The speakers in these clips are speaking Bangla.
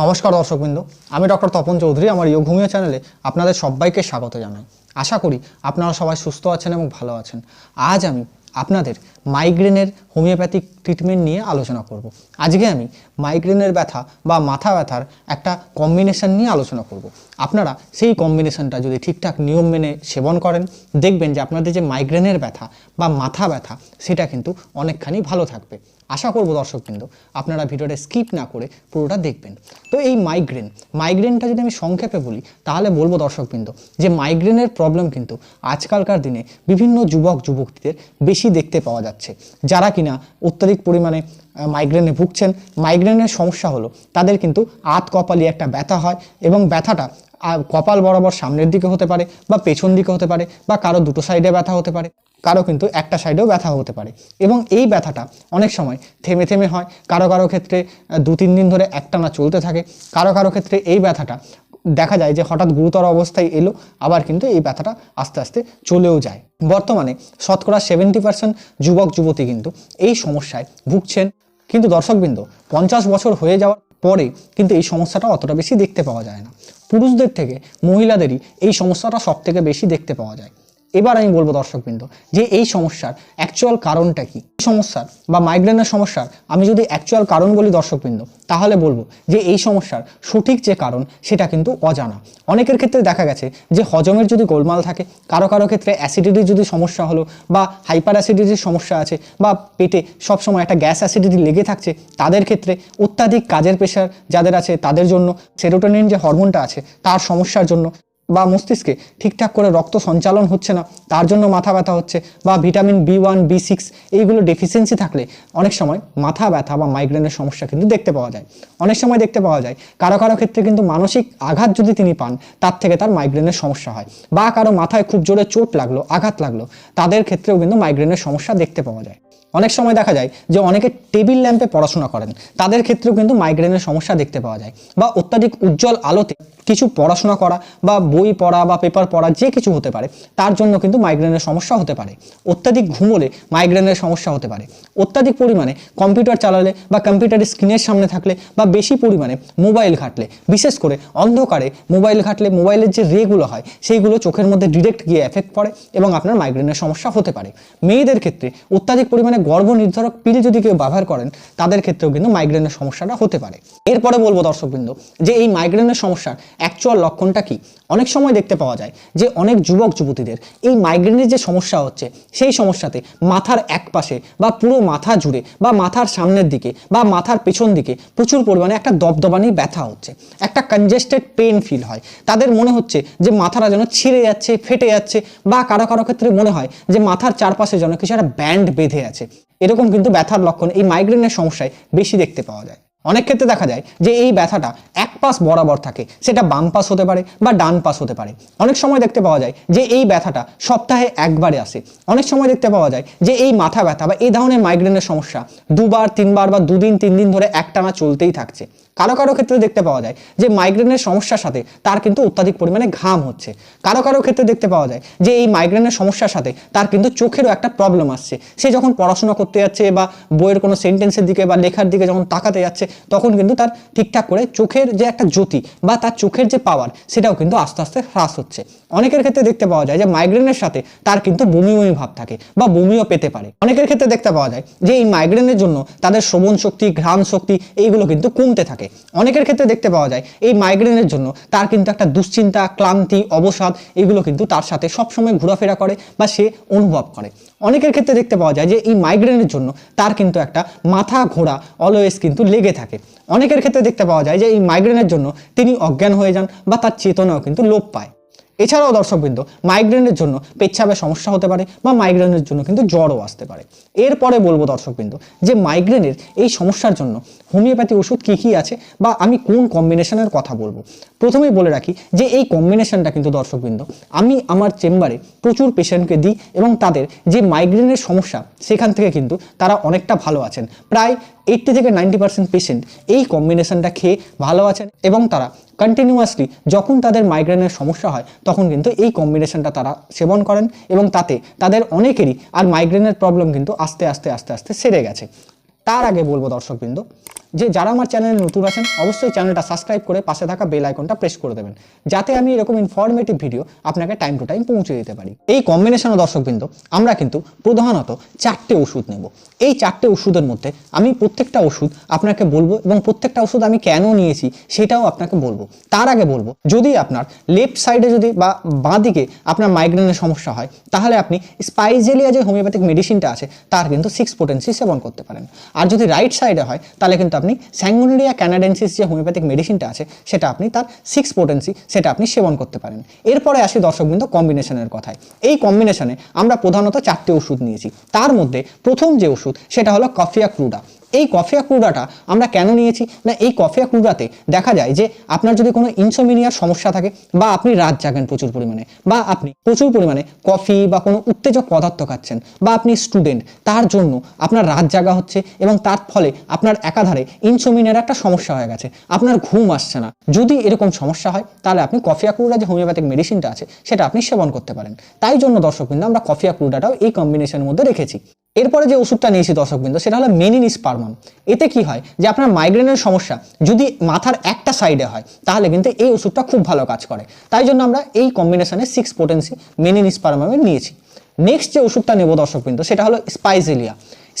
নমস্কার দর্শকবৃন্দ, আমি ডক্টর তপন চৌধুরী, আমার ইয়োগ চ্যানেলে আপনাদের সবাইকে স্বাগত জানাই। আশা করি আপনারা সবাই সুস্থ আছেন এবং ভালো আছেন। আজ আমি আপনাদের মাইগ্রেনের হোমিওপ্যাথিক ট্রিটমেন্ট নিয়ে আলোচনা করব। আজকে আমি মাইগ্রেনের ব্যথা বা মাথা ব্যথার একটা কম্বিনেশন নিয়ে আলোচনা করব। আপনারা সেই কম্বিনেশনটা যদি ঠিকঠাক নিয়ম মেনে সেবন করেন, দেখবেন যে আপনাদের যে মাইগ্রেনের ব্যথা বা মাথা ব্যথা, সেটা কিন্তু অনেকখানি ভালো থাকবে। আশা করব দর্শকবৃন্দ, আপনারা ভিডিওটা স্কিপ না করে পুরোটা দেখবেন। তো এই মাইগ্রেন মাইগ্রেনটা যদি আমি সংক্ষেপে বলি, তাহলে বলব দর্শকবৃন্দ যে মাইগ্রেনের প্রবলেম কিন্তু আজকালকার দিনে বিভিন্ন যুবক যুবকদের বেশি দেখতে পাওয়া যাচ্ছে। যারা কিনা অত্যাধিক পরিমাণে মাইগ্রেনে ভুগছেন মাইগ্রেনের সমস্যা হলো তাদের কিন্তু আত কপালি একটা ব্যথা হয় এবং ব্যথাটা কপাল বরাবর সামনের দিকে হতে পারে বা পেছন দিকে হতে পারে বা কারও দুটো সাইডে ব্যথা হতে পারে, কারও কিন্তু একটা সাইডেও ব্যথা হতে পারে। এবং এই ব্যথাটা অনেক সময় থেমে থেমে হয়, কারও কারও ক্ষেত্রে দু তিন দিন ধরে একটানা চলতে থাকে, কারও কারও ক্ষেত্রে এই ব্যথাটা দেখা যায় যে হঠাৎ গুরুতর অবস্থায় এলো, আবার কিন্তু এই ব্যথাটা আস্তে আস্তে চলেও যায়। বর্তমানে শতকরা সেভেন্টি পার্সেন্ট যুবক, যুবতী কিন্তু এই সমস্যায় ভুগছেন। কিন্তু দর্শকবৃন্দ, পঞ্চাশ বছর হয়ে যাওয়ার পরে কিন্তু এই সমস্যাটা অতটা বেশি দেখতে পাওয়া যায় না। পুরুষদের থেকে মহিলাদেরই এই সমস্যাটা সব থেকে বেশি দেখতে পাওয়া যায়। এবার আমি বলব দর্শকবৃন্দ যে এই সমস্যার অ্যাকচুয়াল কারণটা কি? সমস্যার বা মাইগ্রেনের সমস্যার আমি যদি অ্যাকচুয়াল কারণ বলি দর্শকবৃন্দ, তাহলে বলব যে এই সমস্যার সঠিক যে কারণ সেটা কিন্তু অজানা। অনেকের ক্ষেত্রে দেখা গেছে যে হজমের যদি গোলমাল থাকে, কারও কারও ক্ষেত্রে অ্যাসিডিটির যদি সমস্যা হলো বা হাইপার অ্যাসিডিটির সমস্যা আছে বা পেটে সবসময় একটা গ্যাস অ্যাসিডিটি লেগে থাকছে, তাদের ক্ষেত্রে অত্যাধিক কাজের প্রেশার যাদের আছে তাদের জন্য সেরোটোনিন যে হরমোনটা আছে, তার সমস্যার জন্য বা মস্তিষ্কে ঠিকঠাক করে রক্ত সঞ্চালন হচ্ছে না, তার জন্য মাথা ব্যথা হচ্ছে বা vitamin B one B six এইগুলো ডেফিসিয়েন্সি থাকলে অনেক সময় মাথা ব্যথা বা মাইগ্রেনের সমস্যা কিন্তু দেখতে পাওয়া যায়। অনেক সময় দেখতে পাওয়া যায়, কারও কারও ক্ষেত্রে কিন্তু মানসিক আঘাত যদি তিনি পান, তার থেকে তার মাইগ্রেনের সমস্যা হয় বা কারও মাথায় খুব জোরে চোট লাগল, আঘাত লাগল, তাদের ক্ষেত্রেও কিন্তু মাইগ্রেনের সমস্যা দেখতে পাওয়া যায়। অনেক সময় দেখা যায় যে অনেকে টেবিল ল্যাম্পে পড়াশোনা করেন। তাদের ক্ষেত্রেও কিন্তু মাইগ্রেনের সমস্যা দেখতে পাওয়া যায় বা অত্যাধিক উজ্জ্বল আলোতে কিছু পড়াশোনা করা বা বই পড়া বা পেপার পড়া যে কিছু হতে পারে, তার জন্য কিন্তু মাইগ্রেনের সমস্যা হতে পারে। অত্যাধিক ঘুমোলে মাইগ্রেনের সমস্যা হতে পারে। অত্যাধিক পরিমাণে কম্পিউটার চালালে বা কম্পিউটারের স্ক্রিনের সামনে থাকলে বা বেশি পরিমাণে মোবাইল ঘাটলে, বিশেষ করে অন্ধকারে মোবাইল ঘাটলে মোবাইলের যে রেগুলো হয়, সেইগুলো চোখের মধ্যে ডিরেক্ট গিয়ে এফেক্ট পড়ে এবং আপনার মাইগ্রেনের সমস্যা হতে পারে। মেয়েদের ক্ষেত্রে অত্যাধিক পরিমাণে গর্ভ নির্ধারক পিল যদি কেউ ব্যবহার করেন, তাদের ক্ষেত্রেও কিন্তু মাইগ্রেনের সমস্যাটা হতে পারে। এরপরে বলব দর্শকবৃন্দ, যে এই মাইগ্রেনের সমস্যার অ্যাকচুয়াল লক্ষণটা কি? অনেক সময় দেখতে পাওয়া যায় যে অনেক যুবক, যুবতীদের এই মাইগ্রেনের যে সমস্যা হচ্ছে, সেই সমস্যাতে মাথার এক পাশে বা পুরো মাথা জুড়ে বা মাথার সামনের দিকে বা মাথার পেছন দিকে প্রচুর পরিমাণে একটা দবদবানি ব্যথা হচ্ছে। একটা কনজেস্টেড পেন ফিল হয়। তাদের মনে হচ্ছে যে মাথাটা যেন ছিঁড়ে যাচ্ছে, ফেটে যাচ্ছে বা কারও কারও ক্ষেত্রে মনে হয় যে মাথার চারপাশে যেন কিছু একটা ব্যান্ড বেঁধে আছে। এরকম কিন্তু ব্যথার লক্ষণ এই মাইগ্রেনের সমস্যায় বেশি দেখতে পাওয়া যায়। অনেক ক্ষেত্রে দেখা যায় যে এই ব্যথাটা এক পাস বরাবর থাকে, সেটা বাম পাস হতে পারে বা ডান পাস হতে পারে। অনেক সময় দেখতে পাওয়া যায় যে এই ব্যথাটা সপ্তাহে একবারে আসে। অনেক সময় দেখতে পাওয়া যায় যে এই মাথা ব্যথা বা এই ধরনের মাইগ্রেনের সমস্যা দুবার, তিনবার বা দুদিন তিন দিন ধরে একটানা চলতেই থাকছে। কারও কারও ক্ষেত্রে দেখতে পাওয়া যায় যে মাইগ্রেনের সমস্যার সাথে তার কিন্তু অত্যাধিক পরিমাণে ঘাম হচ্ছে। কারও কারও ক্ষেত্রে দেখতে পাওয়া যায় যে এই মাইগ্রেনের সমস্যার সাথে তার কিন্তু চোখেরও একটা প্রবলেম আসছে। সে যখন পড়াশোনা করতে যাচ্ছে বা বইয়ের কোনো সেন্টেন্সের দিকে বা লেখার দিকে যখন তাকাতে যাচ্ছে, তখন কিন্তু তার ঠিকঠাক করে চোখের যে একটা জ্যোতি বা তার চোখের যে পাওয়ার সেটাও কিন্তু আস্তে আস্তে হ্রাস হচ্ছে। অনেকের ক্ষেত্রে দেখতে পাওয়া যায় যে মাইগ্রেনের সাথে তার কিন্তু বমি বমি ভাব থাকে বা বমিও পেতে পারে। অনেকের ক্ষেত্রে দেখতে পাওয়া যায় যে এই মাইগ্রেনের জন্য তাদের শ্রবণ শক্তি, ঘ্রাণ শক্তি, এইগুলো কিন্তু কমতে থাকে। অনেকের ক্ষেত্রে দেখতে পাওয়া যায়, এই মাইগ্রেনের জন্য তার কিন্তু একটা দুশ্চিন্তা, ক্লান্তি, অবসাদ, এগুলো কিন্তু তার সাথে সবসময় ঘোরাফেরা করে বা সে অনুভব করে। অনেকের ক্ষেত্রে দেখতে পাওয়া যায় যে, এই মাইগ্রেনের জন্য তার কিন্তু একটা মাথা ঘোরা অলওয়েজ কিন্তু লেগে থাকে। অনেকের ক্ষেত্রে দেখতে পাওয়া যায় যে, এই মাইগ্রেনের জন্য তিনি অজ্ঞান হয়ে যান বা তার চেতনাও কিন্তু লোপ পায়। এছাড়াও দর্শকবৃন্দ মাইগ্রেনের জন্য পেচ্ছাপে সমস্যা হতে পারে বা মাইগ্রেনের জন্য কিন্তু জ্বরও আসতে পারে। এরপরে বলব দর্শকবৃন্দ, যে মাইগ্রেনের এই সমস্যার জন্য হোমিওপ্যাথি ওষুধ কী কী আছে বা আমি কোন কম্বিনেশনের কথা বলব। প্রথমেই বলে রাখি যে এই কম্বিনেশনটা কিন্তু দর্শকবৃন্দ, আমি আমার চেম্বারে প্রচুর পেশেন্টকে দিই এবং তাদের যে মাইগ্রেনের সমস্যা, সেখান থেকে কিন্তু তারা অনেকটা ভালো আছেন। প্রায় এইটটি থেকে নাইনটি পার্সেন্ট পেশেন্ট এই কম্বিনেশনটা খেয়ে ভালো আছেন এবং তারা কন্টিনিউয়াসলি যখন তাদের মাইগ্রেনের সমস্যা হয়, তখন কিন্তু এই কম্বিনেশনটা তারা সেবন করেন এবং তাতে তাদের অনেকেরই আর মাইগ্রেনের প্রবলেম কিন্তু আস্তে আস্তে আস্তে আস্তে সেরে গেছে। তার আগে বলব দর্শকবৃন্দ, যে যারা আমার চ্যানেলে নতুন আছেন, অবশ্যই চ্যানেলটা সাবস্ক্রাইব করে পাশে থাকা বেল আইকনটা প্রেস করে দেবেন, যাতে আমি এরকম ইনফরমেটিভ ভিডিও আপনাকে টাইম টু টাইম পৌঁছে দিতে পারি। এই কম্বিনেশনে দর্শকবৃন্দ, আমরা কিন্তু প্রধানত চারটে ওষুধ নেব। এই চারটে ওষুধের মধ্যে আমি প্রত্যেকটা ওষুধ আপনাকে বলব এবং প্রত্যেকটা ওষুধ আমি কেন নিয়েছি সেটাও আপনাকে বলব। তার আগে বলব, যদি আপনার লেফট সাইডে যদি বা বাঁ দিকে আপনার মাইগ্রেনের সমস্যা হয়, তাহলে আপনি স্পাইজেলিয়া যে হোমিওপ্যাথিক মেডিসিনটা আছে, তার কিন্তু সিক্স পোটেন্সি সেবন করতে পারেন। আর যদি রাইট সাইডে হয়, তাহলে কিন্তু আপনি স্যাঙ্গোনেরিয়া ক্যানাডেন্সিস যে হোমিওপ্যাথিক মেডিসিনটা আছে, সেটা আপনি তার সিক্স পোটেন্সি সেটা আপনি সেবন করতে পারেন। এরপরে আসি দর্শকবৃন্দ কম্বিনেশনের কথায়। এই কম্বিনেশনে আমরা প্রধানত চারটে ওষুধ নিয়েছি। তার মধ্যে প্রথম যে ওষুধ, সেটা হলো কফিয়া ক্রুডা এই কফিয়া ক্রুডাটা আমরা কেন নিয়েছি? না, এই কফিয়া ক্রুডাতে দেখা যায় যে আপনার যদি কোনো ইনসোমিনিয়ার সমস্যা থাকে বা আপনি রাত জাগেন প্রচুর পরিমাণে বা আপনি প্রচুর পরিমাণে কফি বা কোনো উত্তেজক পদার্থ খাচ্ছেন বা আপনি স্টুডেন্ট তার জন্য আপনার রাত জাগা হচ্ছে এবং তার ফলে আপনার একাধারে ইনসোমিনিয়ার একটা সমস্যা হয়ে গেছে। আপনার ঘুম আসছে না। যদি এরকম সমস্যা হয়, তাহলে আপনি কফিয়া ক্রুডা যে হোমিওপ্যাথিক মেডিসিনটা আছে, সেটা আপনি সেবন করতে পারেন। তাই জন্য দর্শকবৃন্দ, আমরা কফিয়া ক্রুডাটাও এই কম্বিনেশনের মধ্যে রেখেছি। এরপরে যে ওষুধটা নিয়েছি দর্শকবৃন্দ, সেটা হলো মেনিন পারমাম এতে কি হয় যে আপনার মাইগ্রেনের সমস্যা যদি মাথার একটা সাইডে হয়, তাহলে কিন্তু এই ওষুধটা খুব ভালো কাজ করে। তাই জন্য আমরা এই কম্বিনেশনে সিক্স পোটেন্সি মেনিন পারমামের নিয়েছি। নেক্সট যে ওষুধটা নেব দর্শকবৃন্দ, সেটা হলো স্পাইজেলিয়া।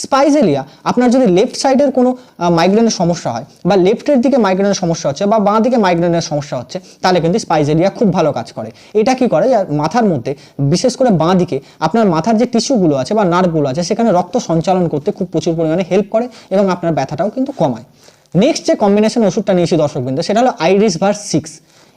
স্পাইজেলিয়া, আপনার যদি লেফট সাইডের কোনো মাইগ্রেনের সমস্যা হয় বা লেফটের দিকে মাইগ্রেনের সমস্যা হচ্ছে বা বাঁ দিকে মাইগ্রেনের সমস্যা হচ্ছে, তাহলে কিন্তু স্পাইজেলিয়া খুব ভালো কাজ করে। এটা কি করে? মাথার মধ্যে, বিশেষ করে বাঁ দিকে, আপনার মাথার যে টিস্যুগুলো আছে বা নার্ভগুলো আছে, সেখানে রক্ত সঞ্চালন করতে খুব প্রচুর পরিমাণে হেল্প করে এবং আপনার ব্যথাটাও কিন্তু কমায়। নেক্সট যে কম্বিনেশন ওষুধটা নিয়েছি দর্শকবৃন্দ, সেটা হলো আইরিস ভার সিক্স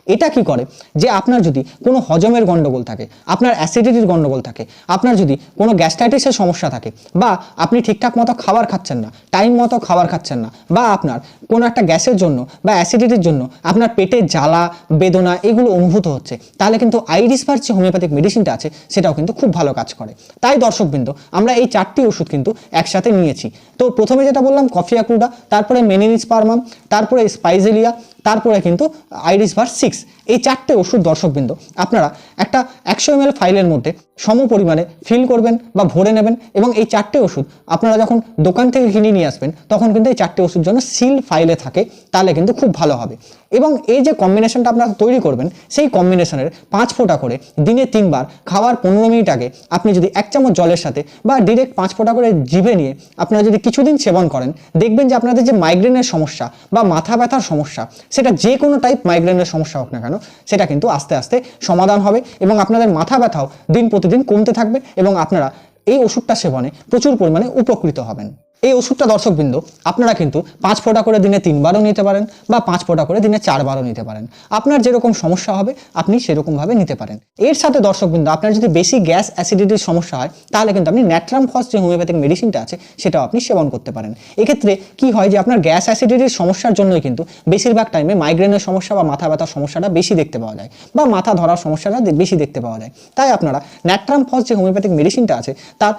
এটা কি করে? যে আপনার যদি কোনো হজমের গন্ডগোল থাকে, আপনার অ্যাসিডিটির গন্ডগোল থাকে, আপনার যদি কোনো গ্যাস্ট্রাইটিসের সমস্যা থাকে, বা আপনি ঠিকঠাক মতো খাবার খাচ্ছেন না টাইম মতো খাবার খাচ্ছেন না, বা আপনার কোনো একটা গ্যাসের জন্য বা অ্যাসিডিটির জন্য আপনার পেটে জ্বালা, বেদনা এগুলো অনুভূত হচ্ছে, তাহলে কিন্তু আইরিস ভার যে হোমিওপ্যাথিক মেডিসিনটা আছে, সেটাও কিন্তু খুব ভালো কাজ করে। তাই দর্শকবৃন্দ, আমরা এই চারটি ওষুধ কিন্তু একসাথে নিয়েছি। তো প্রথমে যেটা বললাম কফি আক্রুডা তারপরে মেনিনিস পারমাম তারপরে স্পাইজেলিয়া তারপরে কিন্তু আইরিস ভার সিক্স এই চারটে ওষুধ দর্শকবৃন্দ, আপনারা একটা একশো এম ফাইলের মধ্যে সম পরিমাণে ফিল করবেন বা ভরে নেবেন এবং এই চারটে ওষুধ আপনারা যখন দোকান থেকে কিনে নিয়ে আসবেন, তখন কিন্তু এই চারটে ওষুধ যেন সিল ফাইলে থাকে, তাহলে কিন্তু খুব ভালো হবে। এবং এই যে কম্বিনেশনটা আপনারা তৈরি করবেন, সেই কম্বিনেশনের পাঁচ ফোঁটা করে দিনে তিনবার খাওয়ার পনেরো মিনিট আগে আপনি যদি এক চামচ জলের সাথে বা ডিরেক্ট পাঁচ ফোঁটা করে জিভে নিয়ে আপনারা যদি কিছুদিন সেবন করেন, দেখবেন যে আপনাদের যে মাইগ্রেনের সমস্যা বা মাথা ব্যথার সমস্যা, সেটা যে কোনো টাইপ মাইগ্রেনের সমস্যা হোক না কেন, সেটা কিন্তু আস্তে আস্তে সমাধান হবে এবং আপনাদের মাথা ব্যথাও দিন প্রতিদিন কমতে থাকবে এবং আপনারা এই ওষুধটা সেবনে প্রচুর পরিমাণে উপকৃত হবেন। এই ওষুধটা দর্শকবৃন্দ, আপনারা কিন্তু পাঁচ ফোঁটা করে দিনে তিনবারও নিতে পারেন বা পাঁচ ফোঁটা করে দিনে চারবারও নিতে পারেন। আপনার যেরকম সমস্যা হবে, আপনি সেরকমভাবে নিতে পারেন। এর সাথে দর্শকবৃন্দ, আপনার যদি বেশি গ্যাস অ্যাসিডিটির সমস্যা হয়, তাহলে কিন্তু আপনি ন্যাট্রাম ফস যে হোমিওপ্যাথিক মেডিসিনটা আছে, সেটাও আপনি সেবন করতে পারেন। এক্ষেত্রে কি হয় যে, আপনার গ্যাস অ্যাসিডিটির সমস্যার জন্যই কিন্তু বেশিরভাগ টাইমে মাইগ্রেনের সমস্যা বা মাথা ব্যথার সমস্যাটা বেশি দেখতে পাওয়া যায় বা মাথা ধরার সমস্যাটা বেশি দেখতে পাওয়া যায়। তাই আপনারা ন্যাট্রাম ফস যে হোমিওপ্যাথিক মেডিসিনটা আছে, তার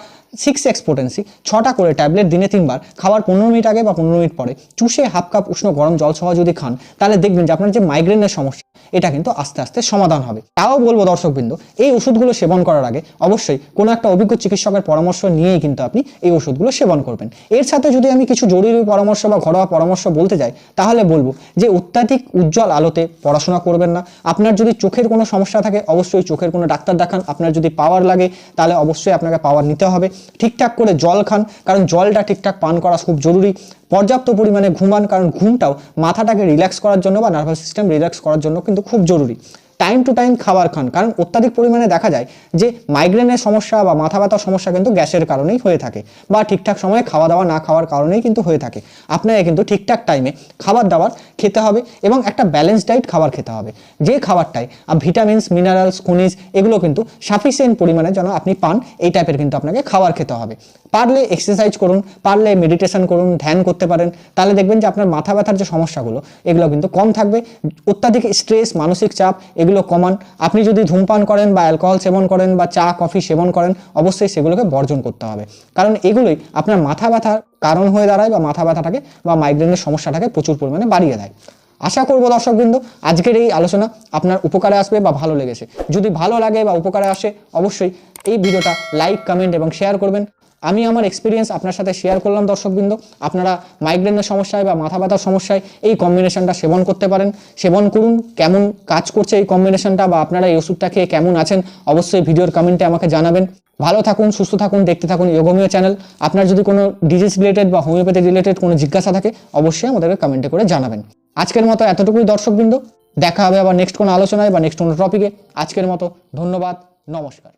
সিক্স এক্স পোটেন্সি ছটা করে ট্যাবলেট দিনে তিনবার খাওয়ার পনেরো মিনিট আগে বা পনেরো মিনিট পরে। চুষে হাফ কাপ উষ্ণ গরম জল সহ যদি খান, তাহলে দেখবেন যে আপনার যে মাইগ্রেনের সমস্যা এটা কিন্তু আস্তে আস্তে সমাধান হবে। তাও বলব দর্শকবৃন্দ, এই ওষুধগুলো সেবন করার আগে অবশ্যই কোনো একটা অভিজ্ঞ চিকিৎসকের পরামর্শ নিয়েই কিন্তু আপনি এই ওষুধগুলো সেবন করবেন। এর সাথে যদি আমি কিছু জরুরি পরামর্শ বা ঘরোয়া পরামর্শ বলতে যাই, তাহলে বলব যে অত্যাধিক উজ্জ্বল আলোতে পড়াশোনা করবেন না। আপনার যদি চোখের কোনো সমস্যা থাকে, অবশ্যই চোখের কোনো ডাক্তার দেখান। আপনার যদি পাওয়ার লাগে, তাহলে অবশ্যই আপনাকে পাওয়ার নিতে হবে। ঠিকঠাক করে জল খান, কারণ জলটা ঠিকঠাক পান করা খুব জরুরি। পর্যাপ্ত পরিমাণে ঘুমান, কারণ ঘুমটাও মাথাটাকে রিল্যাক্স করার জন্য বা নার্ভাস সিস্টেম রিল্যাক্স করার জন্য কিন্তু খুব জরুরি। টাইম টু টাইম খাবার খান। কারণ অত্যাধিক পরিমাণে দেখা যায় যে মাইগ্রেনের সমস্যা বা মাথা ব্যথার সমস্যা কিন্তু গ্যাসের কারণেই হয়ে থাকে বা ঠিকঠাক সময়ে খাওয়া দাওয়া না খাওয়ার কারণেই কিন্তু হয়ে থাকে। আপনাকে কিন্তু ঠিকঠাক টাইমে খাবার দাবার খেতে হবে এবং একটা ব্যালেন্স ডাইট খাবার খেতে হবে। যে খাবারটায় ভিটামিনস মিনারেলস খনিজ এগুলো কিন্তু সাফিসিয়েন্ট পরিমাণে যেন আপনি পান, এই টাইপের কিন্তু আপনাকে খাবার খেতে হবে। পারলে এক্সারসাইজ করুন, পারলে মেডিটেশন করুন, ধ্যান করতে পারেন। তাহলে দেখবেন যে আপনার মাথা ব্যথার যে সমস্যাগুলো, এগুলো কিন্তু কম থাকবে। অত্যাধিক স্ট্রেস মানসিক চাপ এগুলো কমান আপনি যদি ধূমপান করেন বা অ্যালকোহল সেবন করেন বা চা কফি সেবন করেন, অবশ্যই সেগুলোকে বর্জন করতে হবে। কারণ এগুলোই আপনার মাথা ব্যথার কারণ হয়ে দাঁড়ায় বা মাথা ব্যথাটাকে বা মাইগ্রেনের সমস্যাটাকে প্রচুর পরিমাণে বাড়িয়ে দেয়। আশা করব দর্শকবৃন্দ আজকের এই আলোচনা আপনার উপকারে আসবে বা ভালো লেগেছে। যদি ভালো লাগে বা উপকারে আসে, অবশ্যই এই ভিডিওটা লাইক কমেন্ট এবং শেয়ার করবেন। আমি আমার এক্সপিরিয়েন্স আপনার সাথে শেয়ার করলাম দর্শকবৃন্দ। আপনারা মাইগ্রেনের সমস্যায় বা মাথা ব্যথার সমস্যায় এই কম্বিনেশনটা সেবন করতে পারেন। সেবন করুন, কেমন কাজ করছে এই কম্বিনেশনটা বা আপনারা এই ওষুধটা খেয়ে কেমন আছেন অবশ্যই ভিডিওর কমেন্টে আমাকে জানাবেন। ভালো থাকুন, সুস্থ থাকুন, দেখতে থাকুন ইয়োগোমিও চ্যানেল আপনার যদি কোনো ডিজিজ রিলেটেড বা হোমিওপ্যাথি রিলেটেড কোনো জিজ্ঞাসা থাকে, অবশ্যই আমাদেরকে কমেন্টে করে জানাবেন। আজকের মতো এতটুকুই দর্শকবৃন্দ। দেখা হবে আবার নেক্সট কোনো আলোচনায় বা নেক্সট কোনো টপিকে আজকের মতো ধন্যবাদ, নমস্কার।